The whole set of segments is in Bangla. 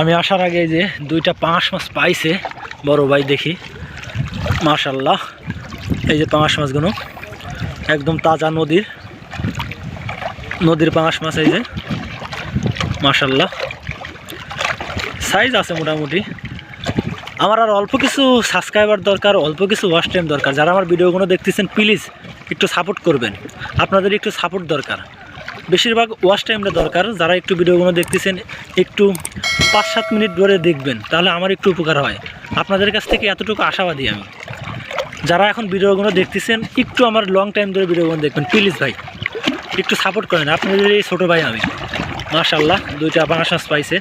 আমি আসার আগে যে দুইটা পাঁচ মাছ পাইছে, বড় ভাই দেখি। মাশাল্লাহ এই যে পাঁচ মাছগুলো, একদম তাজা নদীর নদীর পাঁচ মাছ এই যে। মাশাল্লাহ সাইজ আছে মোটামুটি। আমার আর অল্প কিছু সাবস্ক্রাইবার দরকার, অল্প কিছু ওয়াচ টাইম দরকার। যারা আমার ভিডিওগুলো দেখতেছেন প্লিজ একটু সাপোর্ট করবেন। আপনাদের একটু সাপোর্ট দরকার। বেশিরভাগ ওয়াশ টাইমটা দরকার। যারা একটু ভিডিওগুলো দেখতেছেন, একটু পাঁচ সাত মিনিট ধরে দেখবেন, তাহলে আমার একটু উপকার হয়। আপনাদের কাছ থেকে এতটুকু আশাবাদী আমি। যারা এখন ভিডিওগুলো দেখতেছেন, একটু আমার লং টাইম ধরে ভিডিওগুলো দেখবেন প্লিজ ভাই, একটু সাপোর্ট করেন। আপনাদের এই ছোটো ভাই আমি। মাশাল্লাহ দুইটা পাঙাশ পাইছে।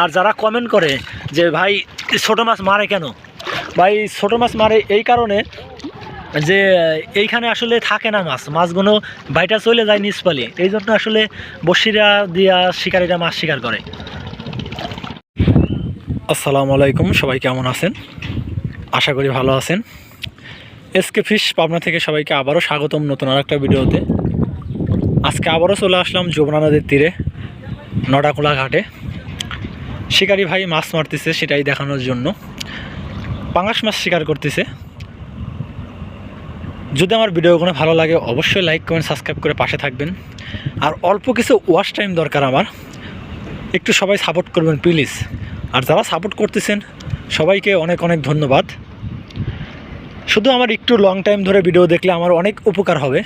আর যারা কমেন্ট করে যে, ভাই, ছোটো মাছ মারে কেন? ভাই, ছোটো মাছ মারে এই কারণে যে, এইখানে আসলে থাকে না মাছ, মাছগুলো বাইটা চলে যায় নিচপালি এই জন্য আসলে বসিরা দিয়া শিকারীরা মাছ শিকার করে। আসসালামু আলাইকুম, সবাই কেমন আছেন? আশা করি ভালো আছেন। এসকে ফিশ পাবনা থেকে সবাইকে আবারও স্বাগতম নতুন আর একটা ভিডিওতে। আজকে আবারও চলে আসলাম যমুনা নদীর তীরে, নটাকুলা ঘাটে। শিকারি ভাই মাছ মারতেছে সেটাই দেখানোর জন্য। পাঙাশ মাছ শিকার করতেছে। যদি আমার ভিডিওগুলো ভালো লাগে, অবশ্যই লাইক কমেন্ট সাবস্ক্রাইব করে পাশে থাকবেন। আর অল্প কিছু ওয়াচ টাইম দরকার আমার। একটু সবাই সাপোর্ট করবেন প্লিজ আর যারা সাপোর্ট করতেছেন, সবাইকে অনেক অনেক ধন্যবাদ। শুধু আমার একটু লং টাইম ধরে ভিডিও দেখলে আমার অনেক উপকার হবে।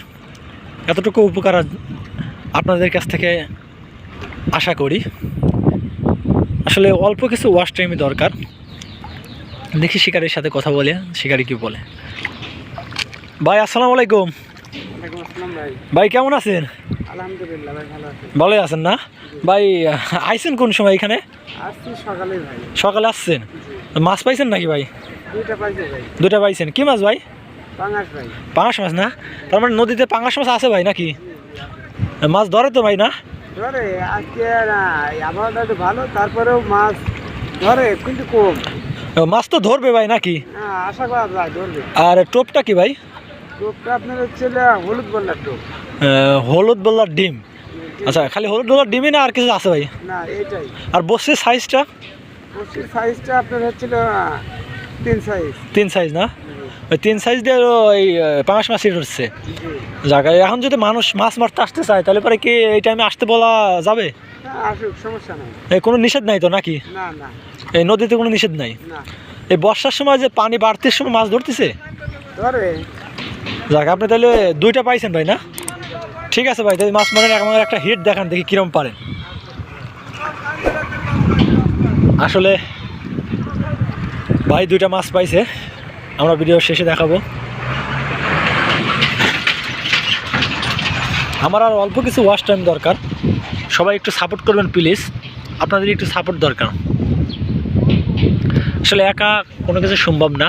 এতটুকু উপকার আপনাদের কাছ থেকে আশা করি। আসলে অল্প কিছু ওয়াশ টাইমই দরকার। দেখি শিকারির সাথে কথা বলে, শিকারি কি বলে। ভাই আসসালামু আলাইকুম। ভাই। কেমন আছেন? আলহামদুলিল্লাহ ভাই ভালো আছি। ভালোই আছেন না? ভাই আইছেন কোন সময় এখানে? সকালে ভাই। সকালে আসছেন? মাছ পাইছেন নাকি ভাই? দুইটা পাইছে ভাই। দুটা পাইছেন। কি মাছ ভাই? পাঙাশ ভাই। পাঙাশ মাছ না? তার মানে নদীতে পাঙাশ মাছ আছে ভাই নাকি? মাছ ধরে তো ভাই না? ধরে আজকে আবহাওয়াটা একটু ভালো তারপরেও মাছ ধরে কিন্তু কম। মাছ তো ধরবে ভাই নাকি? হ্যাঁ আশা করা যায় ধরবে। আর টোপটা কি ভাই? টোপটা আপনার হচ্ছে হলুদ বললার টোপ। হলুদ বল্লার ডিম। আচ্ছা খালি হলুদ বল্লার ডিমই না আর কিছু আছে ভাই? না আর বসির সাইজটা পশ্চিম সাইজটা আপনার হচ্ছিল তিন সাইজ তিন সাইজ না? ওই তিন সাইজ দিয়ে ওই পাঙাশ ধরছে জি। জায়গায় এখন যদি মানুষ মাছ মারতে আসতে চায় তাহলে পরে কি এই টাইমে আসতে বলা যাবে? আসুক সমস্যা নাই। কোনো নিষেধ নাই তো নাকি? না না। এই নদীতে কোনো নিষেধ নাই? এই বর্ষার সময় যে পানি বাড়তির সময় মাছ ধরতেছে? ধরে যাক, আপনি তাহলে দুইটা পাইছেন ভাই, না? ঠিক আছে ভাই, তাহলে মাছ মারেন আমার একটা হিট দেখান, দেখি কিরম পারেন আসলে ভাই দুইটা মাছ পাইছে, আমরা ভিডিও শেষে দেখাবো। আমার আর অল্প কিছু ওয়াশ টাইম দরকার। সবাই একটু সাপোর্ট করবেন প্লিজ আপনাদের একটু সাপোর্ট দরকার। আসলে একা কোনো কিছু সম্ভব না।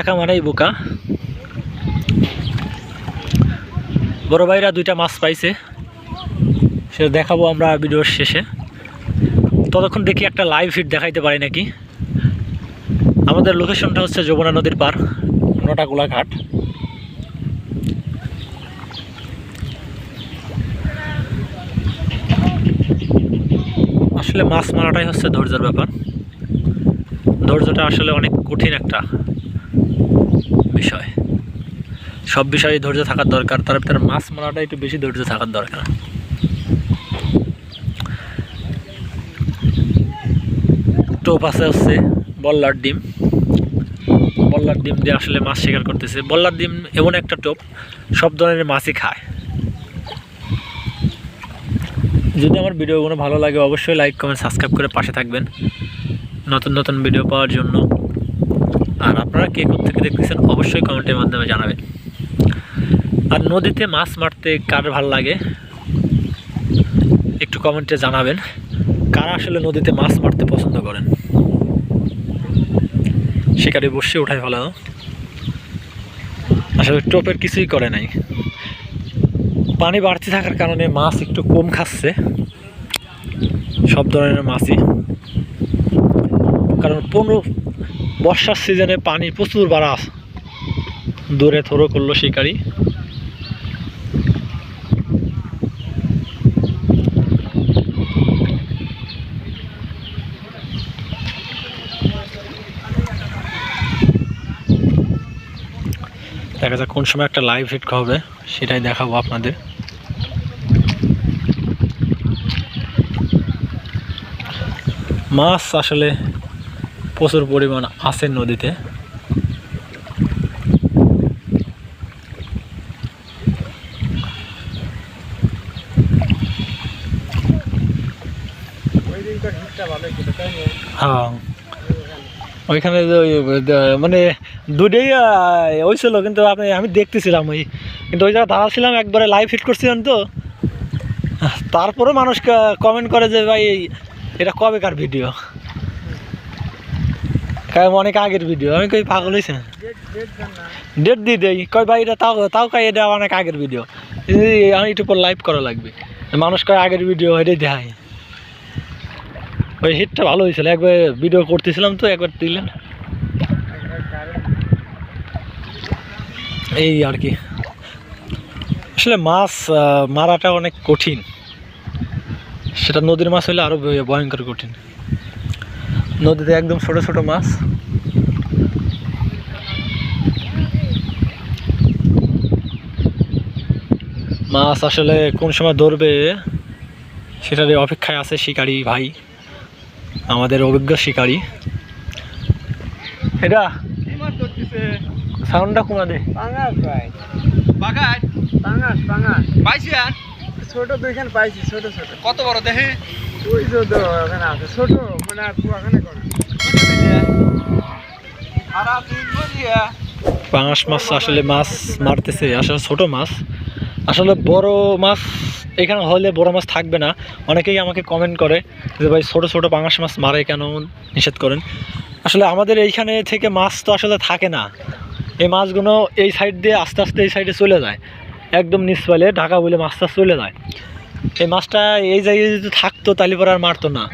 একা মানেই বোকা। বড় ভাইরা দুইটা মাছ পাইছে। সেটা দেখাবো আমরা ভিডিওর শেষে। ততক্ষণ দেখি একটা লাইভ হিট দেখাইতে পারি নাকি। আমাদের লোকেশনটা হচ্ছে যমুনা নদীর পার নটাগুলা ঘাট। আসলে মাছ মারাটাই হচ্ছে ধৈর্যের ব্যাপার। ধৈর্যটা আসলে অনেক কঠিন একটা বিষয়। সব বিষয়ে ধৈর্য থাকার দরকার, তার ভিতরে মাছ মারাটা একটু বেশি ধৈর্য থাকার দরকার। টোপ আছে হচ্ছে বল্লার ডিম। বল্লার ডিম দিয়ে আসলে মাছ শিকার করতেছে। বল্লার ডিম এমন একটা টোপ, সব ধরনের মাছই খায়। যদি আমার ভিডিওগুলো ভালো লাগে অবশ্যই লাইক, কমেন্ট, সাবস্ক্রাইব করে পাশে থাকবেন। নতুন নতুন ভিডিও পাওয়ার জন্য। আর আপনারা কে থেকে দেখতেছেন অবশ্যই কমেন্টের মাধ্যমে জানাবেন। আর নদীতে মাছ মারতে কার ভালো লাগে? একটু কমেন্টে জানাবেন। কারা আসলে নদীতে মাছ মারতে পছন্দ করেন? শিকারি বসে উঠাই ভালো আসলে টোপের কিছুই করে নাই। পানি বাড়তি থাকার কারণে মাছ একটু কম খাচ্ছে। সব ধরনের মাছই। কারণ পনেরো বর্ষার সিজনে পানি প্রচুর বাড়া দূরে থরো করল শিকারি। দেখা যাক কোন সময় একটা লাইভ হিট হবে, সেটাই দেখাবো আপনাদের। মাছ আসলে প্রচুর পরিমাণ আছে নদীতে ওই দিনকার হিটটা ভালো ছিল তাই না হ্যাঁ ওইখানে মানে দুটোই হয়েছিল কিন্তু আপনি, আমি দেখতেছিলাম ওই, কিন্তু ওই জায়গায় দাঁড়াছিলাম, একবারে লাইভ হিট করছিলাম তো। তারপরে মানুষ কমেন্ট করে যে, ভাই, এটা কবেকার ভিডিও অনেক আগের ভিডিও আমি কই, পাগল হয়েছে ডেট দিয়ে দেই। কয়, ভাই, এটা তাও তাও কয়, এটা অনেক আগের ভিডিও আমি একটু পর লাইভ করা লাগবে। মানুষ কয়, আগের ভিডিও এটাই দেখায়। ওই হিটটা ভালো হয়েছিল। একবার ভিডিও করতেছিলাম তো, একবার দিলেন এই আর কি। আসলে মাছ মারাটা অনেক কঠিন। সেটা নদীর মাছ হলে আরও ভয়ঙ্কর কঠিন। নদীতে একদম ছোট ছোট মাছ। মাছ আসলে কোন সময় ধরবে, সেটারই অপেক্ষায় আছে শিকারি ভাই। আমাদের অভিজ্ঞ শিকারি। এটা ধরতেছে সাউন্ডটা কমা দে? ছোট দুইখান পাইছি ছোট ছোট। কত বড় দেখে ওই তো ওখানে আছে। ছোট মানে পাঙাশ মাছ আসলে মাছ মারতেছে। আসলে ছোট মাছ। আসলে বড় মাছ এখানে হলে বড় মাছ থাকবে না। অনেকেই আমাকে কমেন্ট করে যে, ভাই, ছোটো ছোটো পাঙাশ মাছ মারে কেন? নিষেধ করেন। আসলে আমাদের এইখানে থেকে মাছ তো আসলে থাকে না। এই মাছগুলো এই সাইড দিয়ে আস্তে আস্তে এই সাইডে চলে যায়। একদম নিচ পালে ঢাকা বলে মাছটা চলে যায়। এই মাছটা এই জায়গায় যদি থাকতো তাহলে পরে আর মারতো না।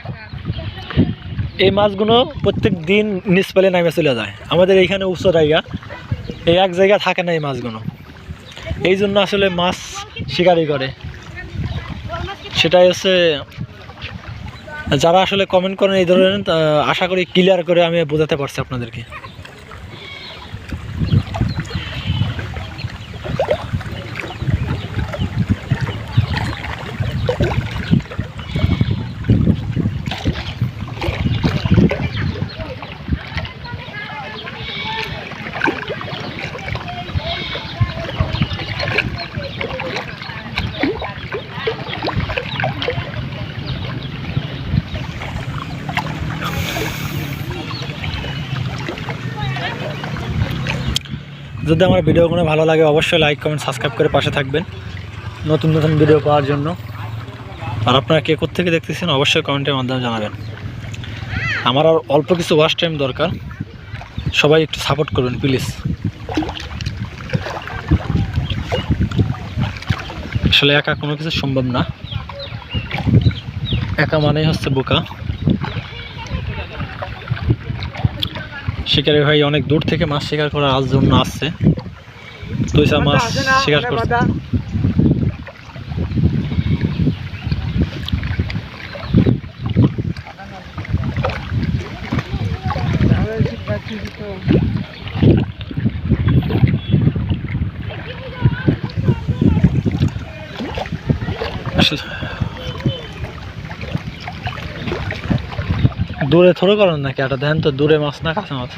এই মাছগুলো প্রত্যেক দিন নিচ পালে নামে চলে যায়। আমাদের এইখানে উচ্চ জায়গা। এই এক জায়গা থাকে না এই মাছগুলো। এই জন্য আসলে মাছ শিকারি করে। সেটাই হচ্ছে, যারা আসলে কমেন্ট করেন এই ধরনের আশা করি ক্লিয়ার করে আমি বোঝাতে পারছি আপনাদেরকে। যদি আমার ভিডিওগুলো ভালো লাগে, অবশ্যই লাইক কমেন্ট সাবস্ক্রাইব করে পাশে থাকবেন। নতুন নতুন ভিডিও পাওয়ার জন্য। আর আপনারা কে থেকে দেখতেছেন, অবশ্যই কমেন্টের মাধ্যমে জানাবেন। আমার আর অল্প কিছু ওয়াশ টাইম দরকার। সবাই একটু সাপোর্ট করবেন প্লিজ আসলে একা কোনো কিছু সম্ভব না। একা মানেই হচ্ছে বোকা। শিকারি ভাই অনেক দূর থেকে মাছ শিকার করার আজ জন্য আসছে তৈসা মাছ শিকার করছে। আসলে দূরে থোড়ো করেন নাকি? একটা দেন তো দূরে মাছ না কাছে মাছ।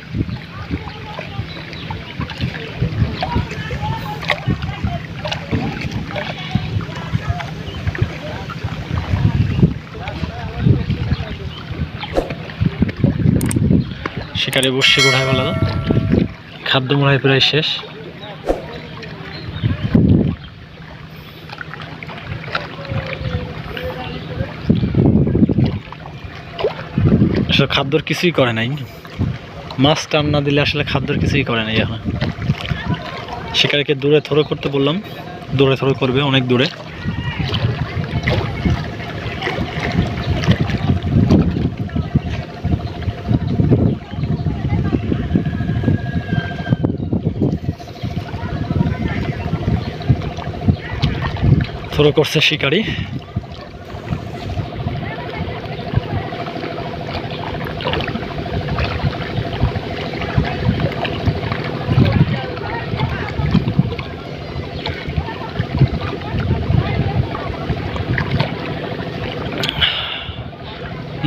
শিকারে বসে গোড়ায় ফেলা খাদ্য হয় প্রায় শেষ। আসলে খাদ্যর কিছুই করে নাই। মাছ টান না দিলে আসলে খাদ্যর কিছুই করে নাই এখন। শিকারিকে দূরে থরো করতে বললাম। দূরে থরো করবে, অনেক দূরে। থরো করছে শিকারি।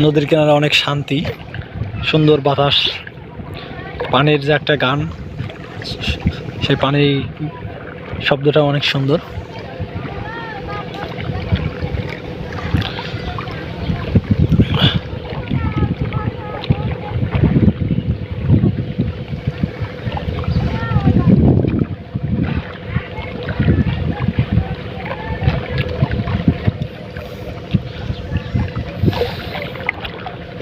নদীর কিনারে অনেক শান্তি, সুন্দর বাতাস, পানির যে একটা গান সেই পানি শব্দটা অনেক সুন্দর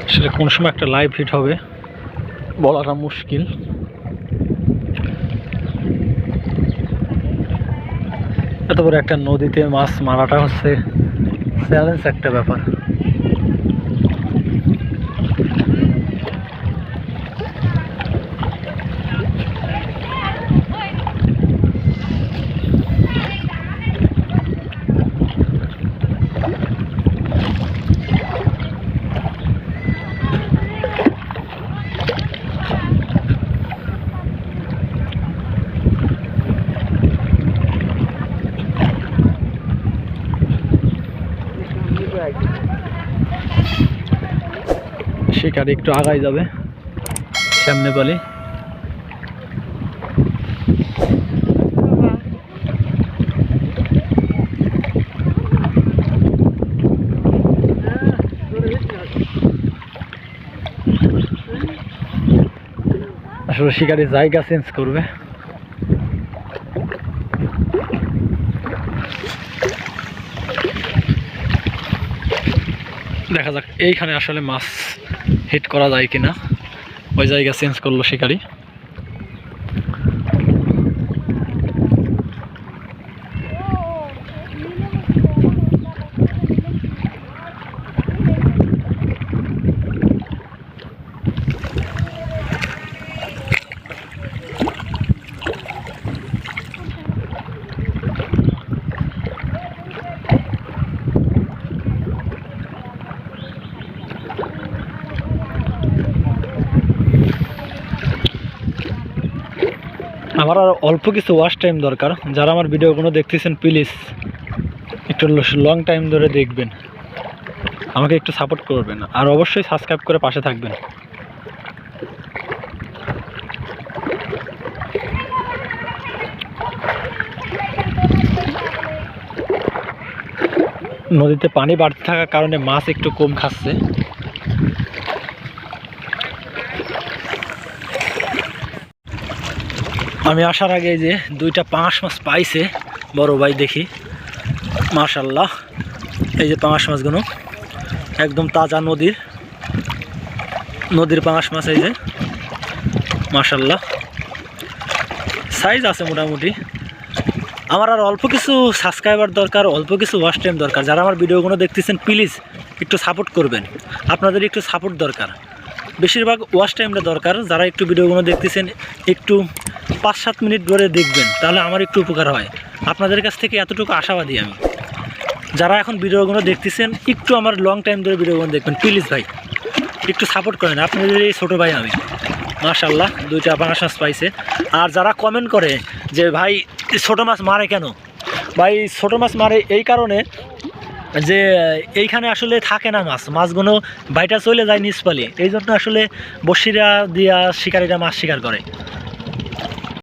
আসলে কোন সময় একটা লাইভ হিট হবে, বলাটা মুশকিল। এত বড় একটা নদীতে মাছ মারাটা হচ্ছে চ্যালেঞ্জ একটা ব্যাপার। শিকারি একটু আগাই যাবে, সামনে বলে। আসলে শিকারি জায়গা চেঞ্জ করবে। দেখা যাক, এইখানে আসলে মাছ হিট করা যায় কিনা ওই জায়গা চেঞ্জ করল শিকারি। আমার আর অল্প কিছু ওয়াশ টাইম দরকার। যারা আমার ভিডিওগুলো দেখতেছেন প্লিজ একটু লং টাইম ধরে দেখবেন। আমাকে একটু সাপোর্ট করবেন। আর অবশ্যই সাবস্ক্রাইব করে পাশে থাকবেন। নদীতে পানি বাড়তে থাকার কারণে মাছ একটু কম খাচ্ছে। আমি আসার আগে যে দুইটা পাঁচ মাছ পাইছে, বড় ভাই দেখি। মাশাল্লাহ এই যে পাঁচ মাছগুলো, একদম তাজা নদীর নদীর পাঁচ মাছ এই যে। মাশাল্লাহ সাইজ আছে মোটামুটি। আমার আর অল্প কিছু সাবস্ক্রাইবার দরকার, অল্প কিছু ওয়াচ টাইম দরকার। যারা আমার ভিডিওগুলো দেখতেছেন প্লিজ একটু সাপোর্ট করবেন। আপনাদের একটু সাপোর্ট দরকার। বেশিরভাগ ওয়াশ টাইমটা দরকার। যারা একটু ভিডিওগুলো দেখতেছেন, একটু পাঁচ সাত মিনিট ধরে দেখবেন, তাহলে আমার একটু উপকার হয়। আপনাদের কাছ থেকে এতটুকু আশাবাদী আমি। যারা এখন ভিডিওগুলো দেখতেছেন, একটু আমার লং টাইম ধরে ভিডিওগুলো দেখবেন প্লিজ ভাই, একটু সাপোর্ট করেন। আপনাদের এই ছোটো ভাই আমি। মাশাল্লাহ দুইটা মাছ পাইছে। আর যারা কমেন্ট করে যে, ভাই, ছোটো মাছ মারে কেন? ভাই, ছোটো মাছ মারে এই কারণে যে, এইখানে আসলে থাকে না মাছ, মাছগুলো বাইটা চলে যায় নিচপালে। এই জন্য আসলে বসিরা দিয়া শিকারীরা মাছ শিকার করে।